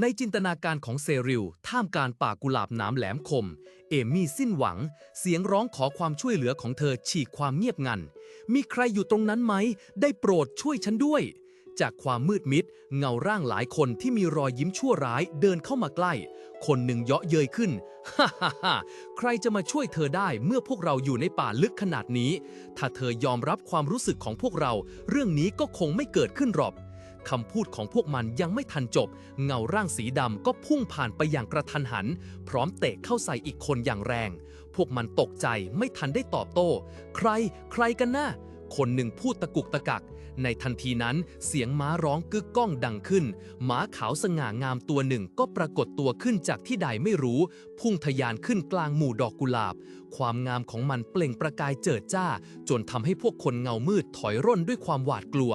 ในจินตนาการของเซริล ท่ามกลางป่ากุหลาบหน้ำแหลมคม เอมี่สิ้นหวัง เสียงร้องขอความช่วยเหลือของเธอฉีกความเงียบงัน มีใครอยู่ตรงนั้นไหม ได้โปรดช่วยฉันด้วย จากความมืดมิด เงาร่างหลายคนที่มีรอยยิ้มชั่วร้ายเดินเข้ามาใกล้ คนหนึ่งเยาะเย้ยขึ้น ฮ่าฮ่าฮ่าใครจะมาช่วยเธอได้เมื่อพวกเราอยู่ในป่าลึกขนาดนี้ ถ้าเธอยอมรับความรู้สึกของพวกเรา เรื่องนี้ก็คงไม่เกิดขึ้นหรอก คำพูดของพวกมันยังไม่ทันจบ เงาร่างสีดำก็พุ่งผ่านไปอย่างกระทันหัน พร้อมเตะเข้าใส่อีกคนอย่างแรง พวกมันตกใจไม่ทันได้ตอบโต้ ใคร ใครกันนะคนหนึ่งพูดตะกุกตะกัก ในทันทีนั้นเสียงม้าร้องกึกก้องดังขึ้น ม้าขาวสง่างามตัวหนึ่งก็ปรากฏตัวขึ้นจากที่ใดไม่รู้ พุ่งทะยานขึ้นกลางหมู่ดอกกุหลาบ ความงามของมันเปล่งประกายเจิดจ้า จนทำให้พวกคนเงามืดถอยร่นด้วยความหวาดกลัว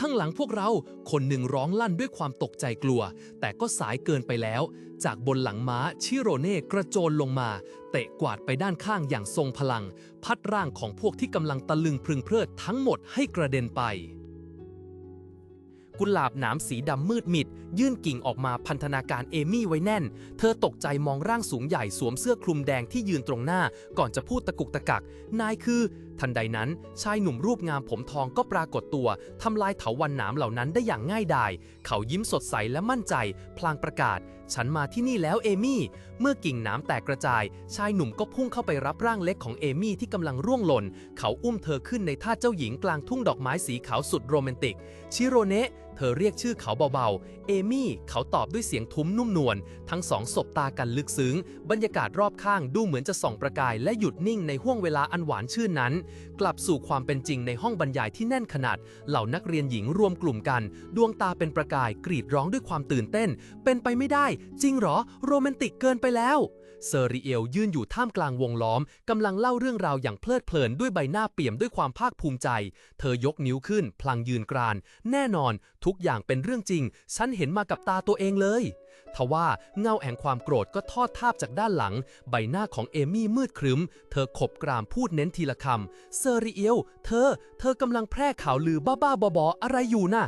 ข้างหลังพวกเราคนหนึ่งร้องลั่นด้วยความตกใจกลัว แต่ก็สายเกินไปแล้ว จากบนหลังม้าชิโรเน่กระโจนลงมา เตะกวาดไปด้านข้างอย่างทรงพลัง พัดร่างของพวกที่กำลังตะลึงพรึงเพลิดทั้งหมดให้กระเด็นไป กุหลาบหนามสีดำมืดมิด ยื่นกิ่งออกมาพันธนาการเอมี่ไว้แน่น เธอตกใจมองร่างสูงใหญ่สวมเสื้อคลุมแดงที่ยืนตรงหน้า ก่อนจะพูดตะกุกตะกัก นายคือทันใดนั้นชายหนุ่มรูปงามผมทองก็ปรากฏตัวทำลายเถาวันหนามเหล่านั้นได้อย่างง่ายดาย เขายิ้มสดใสและมั่นใจ พลางประกาศ ฉันมาที่นี่แล้วเอมี่ เมื่อกิ่งหน้ำแตกกระจาย ชายหนุ่มก็พุ่งเข้าไปรับร่างเล็กของเอมี่ที่กำลังร่วงหล่น เขาอุ้มเธอขึ้นในท่าเจ้าหญิงกลางทุ่งดอกไม้สีขาวสุดโรแมนติก ชิโรเนะเธอเรียกชื่อเขาเบาๆ เอมี่ เขาตอบด้วยเสียงทุ้มนุ่มนวล ทั้งสองสบตากันลึกซึ้ง บรรยากาศรอบข้างดูเหมือนจะส่องประกายและหยุดนิ่งในห้วงเวลาอันหวานชื่นนั้น กลับสู่ความเป็นจริงในห้องบรรยายที่แน่นขนาด เหล่านักเรียนหญิงรวมกลุ่มกัน ดวงตาเป็นประกายกรีดร้องด้วยความตื่นเต้น เป็นไปไม่ได้ จริงเหรอ โรแมนติกเกินไปแล้ว เซอริเอลยืนอยู่ท่ามกลางวงล้อมกำลังเล่าเรื่องราวอย่างเพลิดเพลินด้วยใบหน้าเปี่ยมด้วยความภาคภูมิใจ เธอยกนิ้วขึ้น พลางยืนกราน แน่นอน ทุกอย่างเป็นเรื่องจริง ฉันเห็นมากับตาตัวเองเลย ทว่าเงาแห่งความโกรธก็ทอดทาบจากด้านหลัง ใบหน้าของเอมี่มืดครึ้ม เธอขบกรามพูดเน้นทีละคำเซอริเอลเธอ เธอกำลังแพร่ข่าวลือบ้าๆบอๆอะไรอยู่น่ะ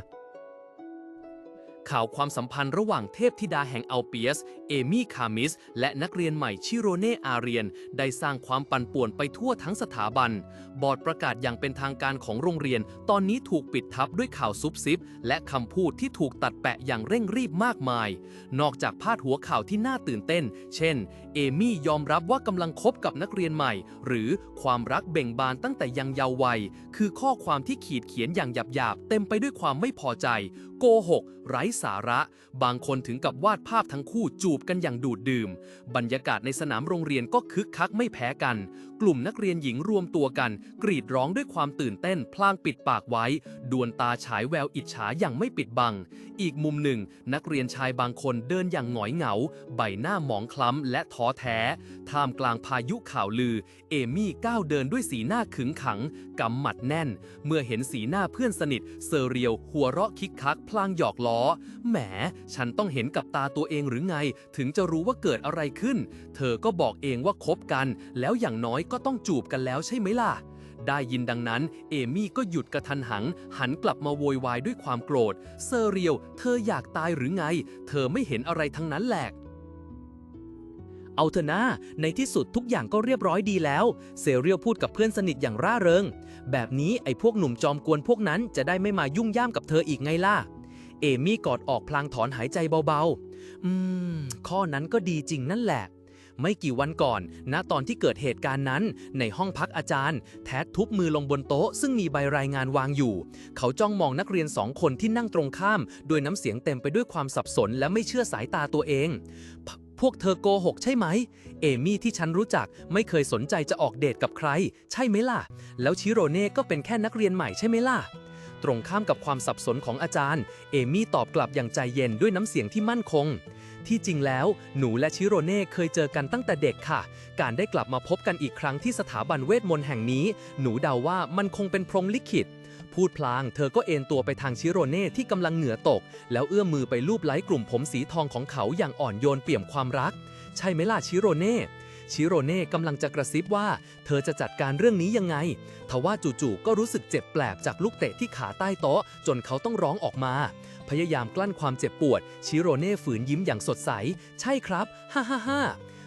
ข่าวความสัมพันธ์ระหว่างเทพธิดาแห่งอัลเปียส เอมี่คามิส และนักเรียนใหม่ชิโรเน่อาเรียน ได้สร้างความปั่นป่วนไปทั่วทั้งสถาบัน บอร์ดประกาศอย่างเป็นทางการของโรงเรียน ตอนนี้ถูกปิดทับด้วยข่าวซุบซิบ และคำพูดที่ถูกตัดแปะอย่างเร่งรีบมากมาย นอกจากพาดหัวข่าวที่น่าตื่นเต้น เช่น เอมี่ยอมรับว่ากำลังคบกับนักเรียนใหม่ หรือความรักเบ่งบานตั้งแต่ยังเยาว์วัย คือข้อความที่ขีดเขียนอย่างหยาบๆ เต็มไปด้วยความไม่พอใจ โกหกไร้สาระ บางคนถึงกับวาดภาพทั้งคู่จูบกันอย่างดูดดื่ม บรรยากาศในสนามโรงเรียนก็คึกคักไม่แพ้กัน กลุ่มนักเรียนหญิงรวมตัวกัน กรีดร้องด้วยความตื่นเต้น พลางปิดปากไว้ ดวลตาฉายแววอิจฉาอย่างไม่ปิดบัง อีกมุมหนึ่ง นักเรียนชายบางคนเดินอย่างหงอยเหงา ใบหน้าหมองคล้ำและท้อแท้ ท่ามกลางพายุข่าวลือ เอมี่ก้าวเดินด้วยสีหน้าขึงขังกำหมัดแน่น เมื่อเห็นสีหน้าเพื่อนสนิทเซอร์เรียวหัวเราะคิกคักพลางหยอกล้อแหม ฉันต้องเห็นกับตาตัวเองหรือไง ถึงจะรู้ว่าเกิดอะไรขึ้น เธอก็บอกเองว่าคบกัน แล้วอย่างน้อยก็ต้องจูบกันแล้วใช่ไหมล่ะ ได้ยินดังนั้น เอมี่ก็หยุดกระทันหัน หันกลับมาโวยวายด้วยความโกรธ เซอร์เรียว เธออยากตายหรือไง เธอไม่เห็นอะไรทั้งนั้นแหละเอาเถอะนะ ในที่สุดทุกอย่างก็เรียบร้อยดีแล้ว เซเรียลพูดกับเพื่อนสนิทอย่างร่าเริง แบบนี้ไอ้พวกหนุ่มจอมกวนพวกนั้นจะได้ไม่มายุ่งย่ามกับเธออีกไงล่ะ เอมี่กอดออกพลางถอนหายใจเบาๆ อืม ข้อนั้นก็ดีจริงนั่นแหละ ไม่กี่วันก่อน ณ ตอนที่เกิดเหตุการณ์นั้น ในห้องพักอาจารย์ แทดทุบมือลงบนโต๊ะ ซึ่งมีใบรายงานวางอยู่ เขาจ้องมองนักเรียนสองคนที่นั่งตรงข้ามโดยน้ำเสียงเต็มไปด้วยความสับสนและไม่เชื่อสายตาตัวเองพพวกเธอโกหกใช่ไหม เอมี่ที่ฉันรู้จักไม่เคยสนใจจะออกเดทกับใคร ใช่ไหมล่ะ แล้วชิโรเน่ก็เป็นแค่นักเรียนใหม่ใช่ไหมล่ะ ตรงข้ามกับความสับสนของอาจารย์ เอมี่ตอบกลับอย่างใจเย็นด้วยน้ำเสียงที่มั่นคง ที่จริงแล้ว หนูและชิโรเน่เคยเจอกันตั้งแต่เด็กค่ะ การได้กลับมาพบกันอีกครั้งที่สถาบันเวทมนต์แห่งนี้ หนูเดาว่ามันคงเป็นพรหมลิขิตพูดพลาง เธอก็เอนตัวไปทางชิโรเน่ที่กำลังเหงื่อตก แล้วเอื้อมมือไปลูบไล้กลุ่มผมสีทองของเขาอย่างอ่อนโยนเปี่ยมความรัก ใช่ไหมล่ะชิโรเน่ ชิโรเน่กำลังจะกระซิบว่า เธอจะจัดการเรื่องนี้ยังไง ทว่าจู่ๆก็รู้สึกเจ็บแปลบจากลูกเตะที่ขาใต้โต๊ะ จนเขาต้องร้องออกมา พยายามกลั้นความเจ็บปวด ชิโรเน่ฝืนยิ้มอย่างสดใส ใช่ครับฮ่าฮ่าฮ่า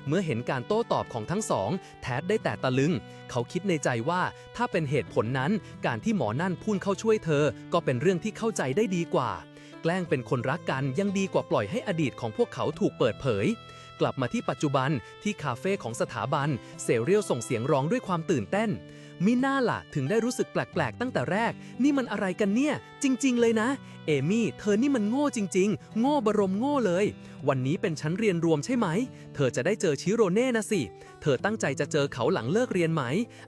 เมื่อเห็นการโต้ตอบของทั้งสอง แทดได้แต่ตะลึง เขาคิดในใจว่าถ้าเป็นเหตุผลนั้น การที่หมอนั่นพูนเข้าช่วยเธอ ก็เป็นเรื่องที่เข้าใจได้ดีกว่า แกล้งเป็นคนรักกันยังดีกว่าปล่อยให้อดีตของพวกเขาถูกเปิดเผย กลับมาที่ปัจจุบันที่คาเฟ่ของสถาบันเซเรียลส่งเสียงร้องด้วยความตื่นเต้น มิน่าล่ะถึงได้รู้สึกแปลก ๆ ตั้งแต่แรก นี่มันอะไรกันเนี่ย จริง ๆ เลยนะ เอมี่ เธอนี่มันโง่จริง ๆ โง่บรมโง่เลย วันนี้เป็นชั้นเรียนรวมใช่ไหม เธอจะได้เจอชิโรเน่นะสิ เธอตั้งใจจะเจอเขาหลังเลิกเรียนไหม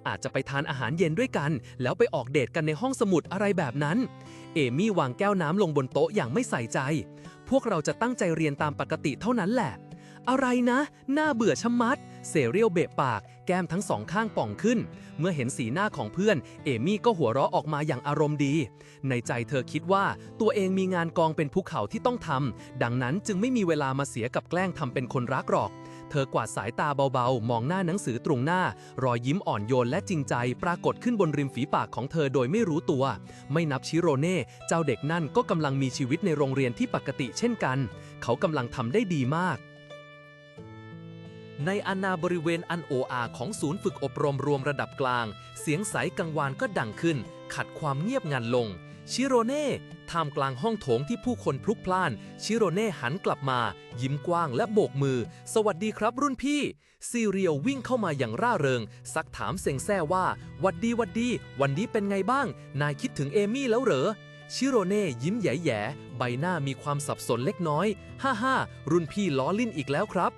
อาจจะไปทานอาหารเย็นด้วยกัน แล้วไปออกเดทกันในห้องสมุดอะไรแบบนั้น เอมี่วางแก้วน้ำลงบนโต๊ะอย่างไม่ใส่ใจ พวกเราจะตั้งใจเรียนตามปกติเท่านั้นแหละ อะไรนะ น่าเบื่อชะมัด เซเรียลเบะปากแก้มทั้งสองข้างป่องขึ้น เมื่อเห็นสีหน้าของเพื่อน เอมี่ก็หัวเราะออกมาอย่างอารมณ์ดี ในใจเธอคิดว่าตัวเองมีงานกองเป็นภูเขาที่ต้องทำ ดังนั้นจึงไม่มีเวลามาเสียกับแกล้งทำเป็นคนรักหรอก เธอกวาดสายตาเบาๆ มองหน้าหนังสือตรงหน้า รอยยิ้มอ่อนโยนและจริงใจ ปรากฏขึ้นบนริมฝีปากของเธอโดยไม่รู้ตัว ไม่นับชิโรเน่เจ้าเด็กนั่นก็กำลังมีชีวิตในโรงเรียนที่ปกติเช่นกัน เขากำลังทำได้ดีมาก ในอาณาบริเวณอันโออาของศูนย์ฝึกอบรมรวมระดับกลาง เสียงใสกังวานก็ดังขึ้น ขัดความเงียบงันลง ชิโรเน่ท่ามกลางห้องโถงที่ผู้คนพลุกพล่าน ชิโรเน่หันกลับมา ยิ้มกว้างและโบกมือ สวัสดีครับรุ่นพี่ ซีเรียลวิ่งเข้ามาอย่างร่าเริง ซักถามเซ็งแซ่ว่า วัดดีวัดดี วันนี้เป็นไงบ้าง นายคิดถึงเอมี่แล้วเหรอชิโรเน่ยิ้มแย่ๆใบหน้ามีความสับสนเล็กน้อย ฮ่าฮ่ารุ่นพี่ล้อลิ้นอีกแล้วครับ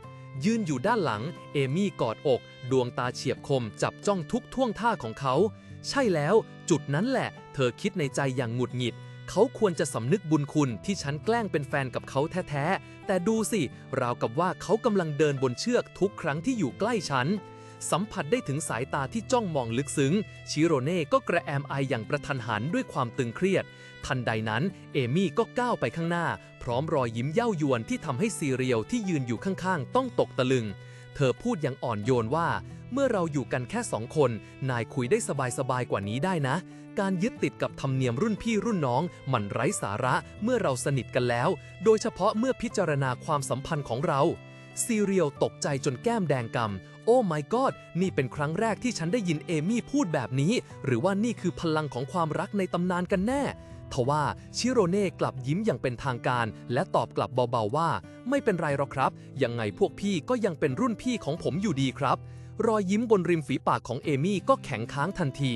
ยืนอยู่ด้านหลัง เอมี่กอดอก ดวงตาเฉียบคมจับจ้องทุกท่วงท่าของเขา ใช่แล้ว จุดนั้นแหละ เธอคิดในใจอย่างหงุดหงิด เขาควรจะสำนึกบุญคุณที่ฉันแกล้งเป็นแฟนกับเขาแท้ๆ แต่ดูสิ ราวกับว่าเขากำลังเดินบนเชือกทุกครั้งที่อยู่ใกล้ฉันสัมผัสได้ถึงสายตาที่จ้องมองลึกซึ้ง ชิโรเน่ก็กระแอมไออย่างประทันหันด้วยความตึงเครียด ทันใดนั้น เอมี่ก็ก้าวไปข้างหน้า พร้อมรอยยิ้มเย้ายวนที่ทำให้ซีเรียลที่ยืนอยู่ข้างๆ ต้องตกตะลึง เธอพูดอย่างอ่อนโยนว่า เมื่อเราอยู่กันแค่สองคน นายคุยได้สบายๆกว่านี้ได้นะ การยึดติดกับธรรมเนียมรุ่นพี่รุ่นน้อง มันไร้สาระเมื่อเราสนิทกันแล้ว โดยเฉพาะเมื่อพิจารณาความสัมพันธ์ของเราซีเรียลตกใจจนแก้มแดงกำ โอ้ my god นี่เป็นครั้งแรกที่ฉันได้ยินเอมี่พูดแบบนี้ หรือว่านี่คือพลังของความรักในตำนานกันแน่ ทว่าชิโรเน่กลับยิ้มอย่างเป็นทางการ และตอบกลับเบาๆว่า ไม่เป็นไรหรอกครับ ยังไงพวกพี่ก็ยังเป็นรุ่นพี่ของผมอยู่ดีครับ รอยยิ้มบนริมฝีปากของเอมี่ก็แข็งค้างทันที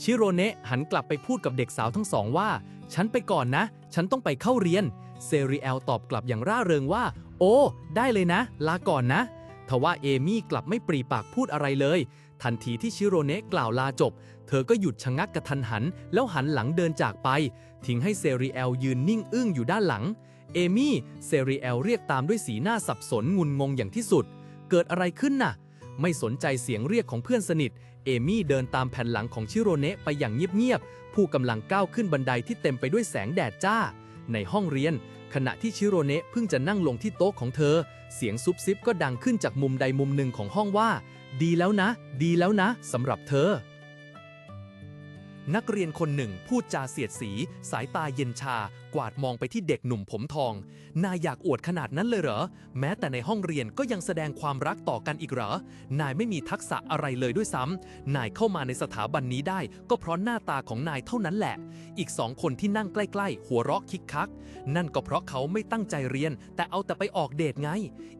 ชิโรเนะหันกลับไปพูดกับเด็กสาวทั้งสองว่า ฉันไปก่อนนะ ฉันต้องไปเข้าเรียน เซรีแอลตอบกลับอย่างร่าเริงว่า โอ้ ได้เลยนะ ลาก่อนนะ ทว่าเอมี่กลับไม่ปรีปากพูดอะไรเลย ทันทีที่ชิโรเนะกล่าวลาจบ เธอก็หยุดชะงักกระทันหัน แล้วหันหลังเดินจากไป ทิ้งให้เซรีแอลยืนนิ่งอึ้งอยู่ด้านหลัง เอมี่เซรีแอลเรียกตามด้วยสีหน้าสับสนงุนงงอย่างที่สุด เกิดอะไรขึ้นน่ะ ไม่สนใจเสียงเรียกของเพื่อนสนิท เอมี่เดินตามแผ่นหลังของชิโรเนะไปอย่างเงียบๆผู้กำลังก้าวขึ้นบันไดที่เต็มไปด้วยแสงแดดจ้า ในห้องเรียน ขณะที่ชิโรเนะเพิ่งจะนั่งลงที่โต๊ะของเธอ เสียงซุบซิบก็ดังขึ้นจากมุมใดมุมหนึ่งของห้องว่า ดีแล้วนะ ดีแล้วนะสำหรับเธอ นักเรียนคนหนึ่งพูดจาเสียดสี สายตาเย็นชา วาดมองไปที่เด็กหนุ่มผมทอง นายอยากอวดขนาดนั้นเลยเหรอ แม้แต่ในห้องเรียนก็ยังแสดงความรักต่อกันอีกเหรอ นายไม่มีทักษะอะไรเลยด้วยซ้ำ นายเข้ามาในสถาบันนี้ได้ ก็เพราะหน้าตาของนายเท่านั้นแหละ อีกสองคนที่นั่งใกล้ๆ หัวเราะคิกคัก นั่นก็เพราะเขาไม่ตั้งใจเรียน แต่เอาแต่ไปออกเดทไง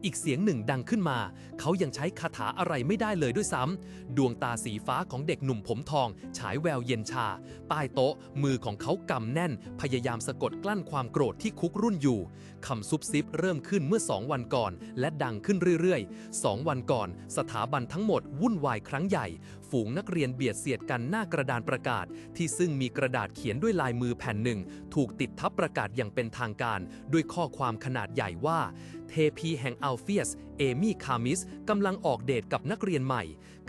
อีกเสียงหนึ่งดังขึ้นมา เขายังใช้คาถาอะไรไม่ได้เลยด้วยซ้ำ ดวงตาสีฟ้าของเด็กหนุ่มผมทอง ฉายแววเย็นชาใต้โต๊ะ มือของเขากำแน่น พยายามสะกดลั้นความโกรธที่คุกรุ่นอยู่คำซุบซิบเริ่มขึ้นเมื่อสองวันก่อน และดังขึ้นเรื่อยๆสองวันก่อน สถาบันทั้งหมดวุ่นวายครั้งใหญ่ ฝูงนักเรียนเบียดเสียดกันหน้ากระดานประกาศ ที่ซึ่งมีกระดาษเขียนด้วยลายมือแผ่นหนึ่ง ถูกติดทับประกาศอย่างเป็นทางการ ด้วยข้อความขนาดใหญ่ว่า เทพีแห่งอัลเฟียส เอมี่คามิสกำลังออกเดทกับนักเรียนใหม่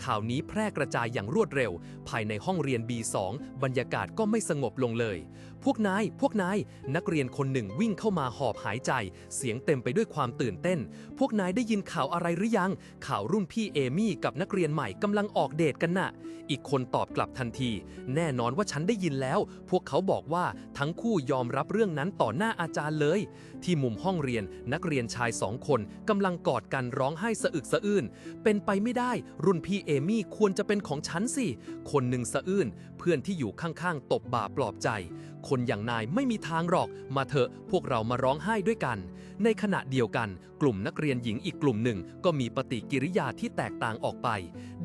ข่าวนี้แพร่กระจายอย่างรวดเร็ว ภายในห้องเรียน B2 บรรยากาศก็ไม่สงบลงเลย พวกนาย พวกนาย นักเรียนคนหนึ่งวิ่งเข้ามาหอบหายใจ เสียงเต็มไปด้วยความตื่นเต้น พวกนายได้ยินข่าวอะไรหรือยัง ข่าวรุ่นพี่เอมี่กับนักเรียนใหม่กำลังออกเดทกันกันน่ะ อีกคนตอบกลับทันที แน่นอนว่าฉันได้ยินแล้ว พวกเขาบอกว่าทั้งคู่ยอมรับเรื่องนั้นต่อหน้าอาจารย์เลย ที่มุมห้องเรียนนักเรียนชายสองคนกำลังกอดกันร้องไห้สะอึกสะอื้นเป็นไปไม่ได้ รุ่นพี่เอมี่ควรจะเป็นของฉันสิ คนหนึ่งสะอื้นเพื่อนที่อยู่ข้างๆ ตบบ่าปลอบใจ คนอย่างนายไม่มีทางหรอก มาเถอะพวกเรามาร้องไห้ด้วยกัน ในขณะเดียวกัน กลุ่มนักเรียนหญิงอีกกลุ่มหนึ่ง ก็มีปฏิกิริยาที่แตกต่างออกไป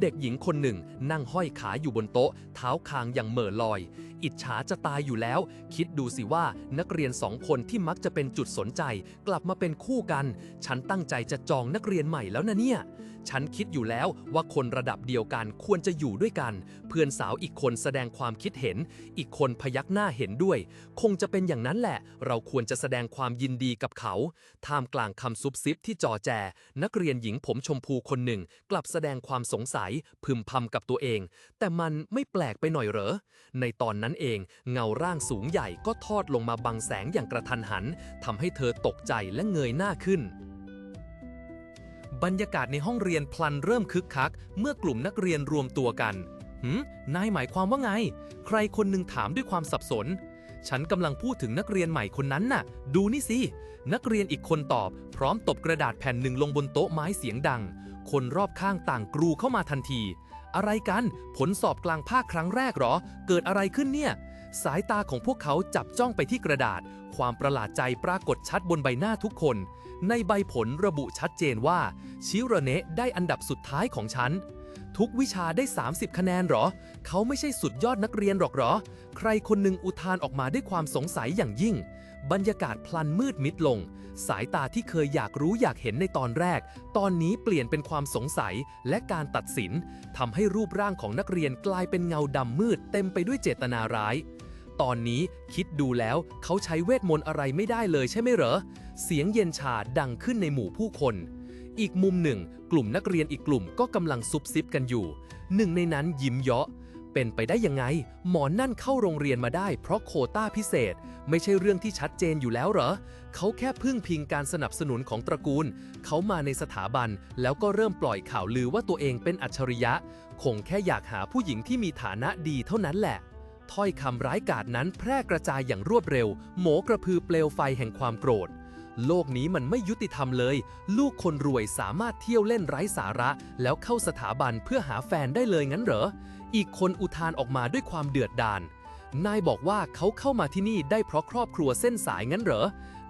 เด็กหญิงคนหนึ่งนั่งห้อยขาอยู่บนโต๊ะ เท้าคางอย่างเหม่อลอย อิจฉาจะตายอยู่แล้ว คิดดูสิว่านักเรียนสองคนที่มักจะเป็นจุดสนใจ กลับมาเป็นคู่กัน ฉันตั้งใจจะจองนักเรียนใหม่แล้วนะเนี่ย ฉันคิดอยู่แล้วว่าคนระดับเดียวกันควรจะอยู่ด้วยกัน เพื่อนสาวอีกคนแสดงความคิดเห็น อีกคนพยักหน้าเห็นด้วย คงจะเป็นอย่างนั้นแหละ เราควรจะแสดงความยินดีกับเขา ท่ามกลางคำซุบซิบที่จอแจ นักเรียนหญิงผมชมพูคนหนึ่ง กลับแสดงความสงสัย พึมพำกับตัวเอง แต่มันไม่แปลกไปหน่อยเหรอ ในตอนนั้นเอง เงาร่างสูงใหญ่ก็ทอดลงมาบังแสงอย่างกระทันหันทำให้เธอตกใจและเงยหน้าขึ้น บรรยากาศในห้องเรียนพลันเริ่มคึกคัก เมื่อกลุ่มนักเรียนรวมตัวกันหืมนายหมายความว่าไง ใครคนหนึ่งถามด้วยความสับสน ฉันกำลังพูดถึงนักเรียนใหม่คนนั้นน่ะ ดูนี่สิ นักเรียนอีกคนตอบ พร้อมตบกระดาษแผ่นหนึ่งลงบนโต๊ะไม้เสียงดัง คนรอบข้างต่างกรูเข้ามาทันที อะไรกัน ผลสอบกลางภาคครั้งแรกหรอ เกิดอะไรขึ้นเนี่ย สายตาของพวกเขาจับจ้องไปที่กระดาษ ความประหลาดใจปรากฏชัดบนใบหน้าทุกคน ในใบผลระบุชัดเจนว่า ชิรเนะได้อันดับสุดท้ายของฉัน ทุกวิชาได้ 30 คะแนนหรอ เขาไม่ใช่สุดยอดนักเรียนหรอกหรอ ใครคนหนึ่งอุทานออกมาด้วยความสงสัยอย่างยิ่ง บรรยากาศพลันมืดมิดลง สายตาที่เคยอยากรู้อยากเห็นในตอนแรก ตอนนี้เปลี่ยนเป็นความสงสัยและการตัดสินทำให้รูปร่างของนักเรียนกลายเป็นเงาดำมืดเต็มไปด้วยเจตนาร้าย ตอนนี้คิดดูแล้วเขาใช้เวทมนต์อะไรไม่ได้เลยใช่ไหมเหรอ เสียงเย็นชาดังขึ้นในหมู่ผู้คนอีกมุมหนึ่ง กลุ่มนักเรียนอีกกลุ่มก็กำลังซุบซิบกันอยู่ หนึ่งในนั้นยิ้มเยาะ เป็นไปได้ยังไง หมอนั่นเข้าโรงเรียนมาได้ เพราะโคต้าพิเศษ ไม่ใช่เรื่องที่ชัดเจนอยู่แล้วเหรอ เขาแค่พึ่งพิงการสนับสนุนของตระกูล เขามาในสถาบัน แล้วก็เริ่มปล่อยข่าวลือว่าตัวเองเป็นอัจฉริยะ คงแค่อยากหาผู้หญิงที่มีฐานะดีเท่านั้นแหละ ถ้อยคำร้ายกาจนั้นแพร่กระจายอย่างรวดเร็วโหมกระพือเปลวไฟแห่งความโกรธ โลกนี้มันไม่ยุติธรรมเลย ลูกคนรวยสามารถเที่ยวเล่นไร้สาระ แล้วเข้าสถาบันเพื่อหาแฟนได้เลยงั้นเหรอ อีกคนอุทานออกมาด้วยความเดือดดาลนายบอกว่าเขาเข้ามาที่นี่ได้เพราะครอบครัวเส้นสายงั้นเหรอ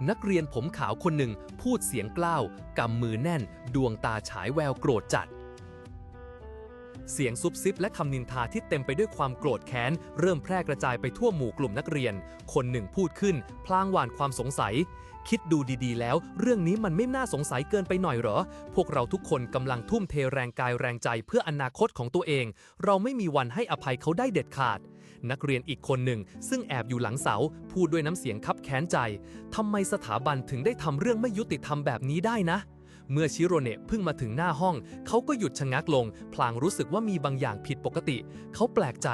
นักเรียนผมขาวคนหนึ่งพูดเสียงกล้าวกำมือแน่น ดวงตาฉายแววโกรธจัด เสียงซุบซิบและคำนินทาที่เต็มไปด้วยความโกรธแค้น เริ่มแพร่กระจายไปทั่วหมู่กลุ่มนักเรียน คนหนึ่งพูดขึ้น พลางหว่านความสงสัย คิดดูดีๆ แล้ว เรื่องนี้มันไม่น่าสงสัยเกินไปหน่อยเหรอ พวกเราทุกคนกำลังทุ่มเทแรงกายแรงใจเพื่ออนาคตของตัวเอง เราไม่มีวันให้อภัยเขาได้เด็ดขาด นักเรียนอีกคนหนึ่ง ซึ่งแอบอยู่หลังเสา พูดด้วยน้ำเสียงคับแค้นใจทำไมสถาบันถึงได้ทำเรื่องไม่ยุติธรรมแบบนี้ได้นะเมื่อชิโรเนะเพิ่งมาถึงหน้าห้อง เขาก็หยุดชะงักลง พลางรู้สึกว่ามีบางอย่างผิดปกติ เขาแปลกใจ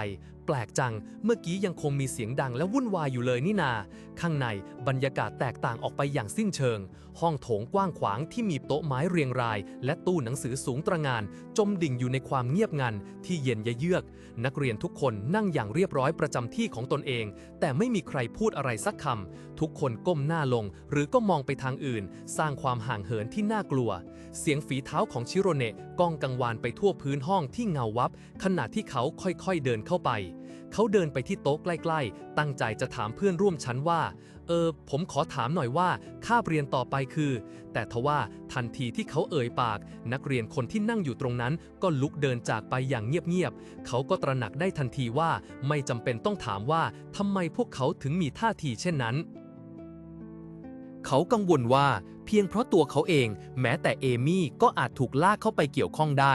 แปลกจัง เมื่อกี้ยังคงมีเสียงดังและวุ่นวายอยู่เลยนี่นา ข้างในบรรยากาศแตกต่างออกไปอย่างสิ้นเชิง ห้องโถงกว้างขวางที่มีโต๊ะไม้เรียงราย และตู้หนังสือสูงตระงาน จมดิ่งอยู่ในความเงียบงันที่เย็นยะเยือก นักเรียนทุกคนนั่งอย่างเรียบร้อยประจำที่ของตนเอง แต่ไม่มีใครพูดอะไรสักคำทุกคนก้มหน้าลง หรือก็มองไปทางอื่น สร้างความห่างเหินที่น่ากลัว เสียงฝีเท้าของชิโรเนะก้องกังวานไปทั่วพื้นห้องที่เงาวับ ขณะที่เขาค่อยๆเดินเข้าไป เขาเดินไปที่โต๊ะใกล้ ๆ ตั้งใจจะถามเพื่อนร่วมชั้นว่า เออ ผมขอถามหน่อยว่าคาบเรียนต่อไปคือ แต่ทว่าทันทีที่เขาเอ่ยปาก นักเรียนคนที่นั่งอยู่ตรงนั้น ก็ลุกเดินจากไปอย่างเงียบ ๆ เขาก็ตระหนักได้ทันทีว่าไม่จำเป็นต้องถามว่าทำไมพวกเขาถึงมีท่าทีเช่นนั้น เขากังวลว่า พียงเพราะตัวเขาเอง แม้แต่เอมี่ก็อาจถูกลากเข้าไปเกี่ยวข้องได้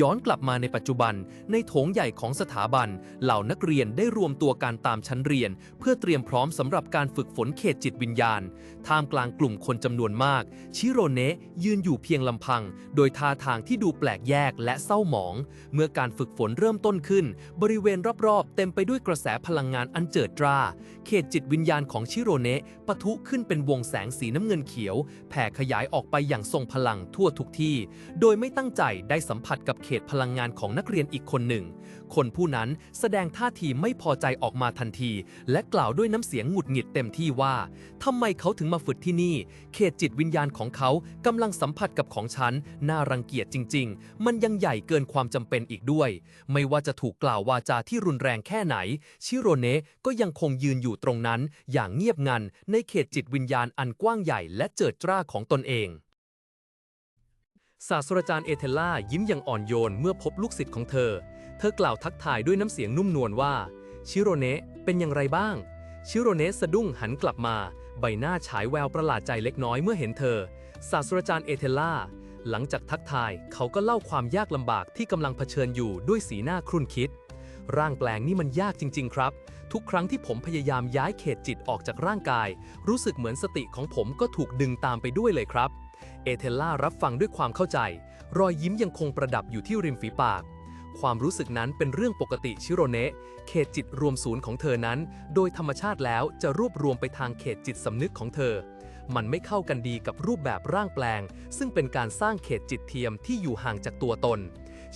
ย้อนกลับมาในปัจจุบัน ในโถงใหญ่ของสถาบัน เหล่านักเรียนได้รวมตัวกันตามชั้นเรียน เพื่อเตรียมพร้อมสำหรับการฝึกฝนเขตจิตวิญญาณ ท่ามกลางกลุ่มคนจำนวนมาก ชิโรเนะยืนอยู่เพียงลำพัง โดยท่าทางที่ดูแปลกแยกและเศร้าหมอง เมื่อการฝึกฝนเริ่มต้นขึ้น บริเวณรอบๆ เต็มไปด้วยกระแสพลังงานอันเจิดจ้าเขตจิตวิญญาณของชิโรเนะปะทุขึ้นเป็นวงแสงสีน้ำเงินเขียวแผ่ผ่ขยายออกไปอย่างทรงพลังทั่วทุกที่ โดยไม่ตั้งใจได้สัมผัสกับเขตพลังงานของนักเรียนอีกคนหนึ่ง คนผู้นั้นแสดงท่าทีไม่พอใจออกมาทันที และกล่าวด้วยน้ำเสียงหงุดหงิดเต็มที่ว่าทำไมเขาถึงมาฝึกที่นี่ เขตจิตวิญญาณของเขากำลังสัมผัสกับของฉัน น่ารังเกียจจริง ๆ มันยังใหญ่เกินความจำเป็นอีกด้วย ไม่ว่าจะถูกกล่าววาจาที่รุนแรงแค่ไหน ชิโรเนะก็ยังคงยืนอยู่ตรงนั้น อย่างเงียบงันในเขตจิตวิญญาณอันกว้างใหญ่และเจิดจ้าของตนเอง ศาสตราจารย์เอเทลล่ายิ้มอย่างอ่อนโยนเมื่อพบลูกศิษย์ของเธอ เธอกล่าวทักทายด้วยน้ำเสียงนุ่มนวลว่า ชิโรเนะเป็นอย่างไรบ้าง ชิโรเนะสะดุ้งหันกลับมา ใบหน้าฉายแววประหลาดใจเล็กน้อยเมื่อเห็นเธอ ศาสตราจารย์เอเทลล่าหลังจากทักทายเขาก็เล่าความยากลำบากที่กำลังเผชิญอยู่ด้วยสีหน้าครุ่นคิด ร่างแปลงนี่มันยากจริง ๆ ครับ ทุกครั้งที่ผมพยายามย้ายเขตจิตออกจากร่างกาย รู้สึกเหมือนสติของผมก็ถูกดึงตามไปด้วยเลยครับ เอเทลล่ารับฟังด้วยความเข้าใจ รอยยิ้มยังคงประดับอยู่ที่ริมฝีปาก ความรู้สึกนั้นเป็นเรื่องปกติชิโรเนะเขตจิตรวมศูนย์ของเธอนั้น โดยธรรมชาติแล้วจะรวบรวมไปทางเขตจิตสำนึกของเธอมันไม่เข้ากันดีกับรูปแบบร่างแปลง ซึ่งเป็นการสร้างเขตจิตเทียมที่อยู่ห่างจากตัวตน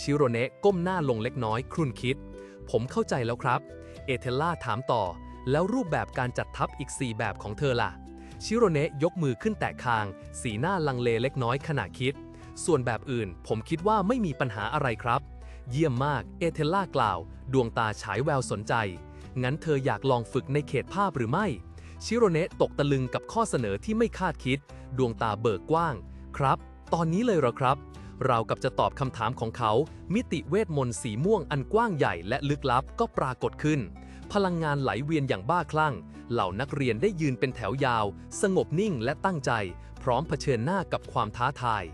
ชิโรเนะก้มหน้าลงเล็กน้อยครุ่นคิด ผมเข้าใจแล้วครับ เอเทลล่าถามต่อ แล้วรูปแบบการจัดทัพอีก 4 แบบของเธอล่ะ ชิโรเนะยกมือขึ้นแตะคาง สีหน้าลังเลเล็กน้อยขณะคิด ส่วนแบบอื่น ผมคิดว่าไม่มีปัญหาอะไรครับ เยี่ยมมาก เอเทลล่ากล่าว ดวงตาฉายแววสนใจ งั้นเธออยากลองฝึกในเขตภาพหรือไม่ ชิโรเนะตกตะลึงกับข้อเสนอที่ไม่คาดคิด ดวงตาเบิกกว้าง ครับ ตอนนี้เลยเหรอครับ รากับจะตอบคำถามของเขา มิติเวทมนต์สีม่วงอันกว้างใหญ่และลึกลับก็ปรากฏขึ้น พลังงานไหลเวียนอย่างบ้าคลั่ง เหล่านักเรียนได้ยืนเป็นแถวยาว สงบนิ่งและตั้งใจ พร้อมเผชิญหน้ากับความท้าทาย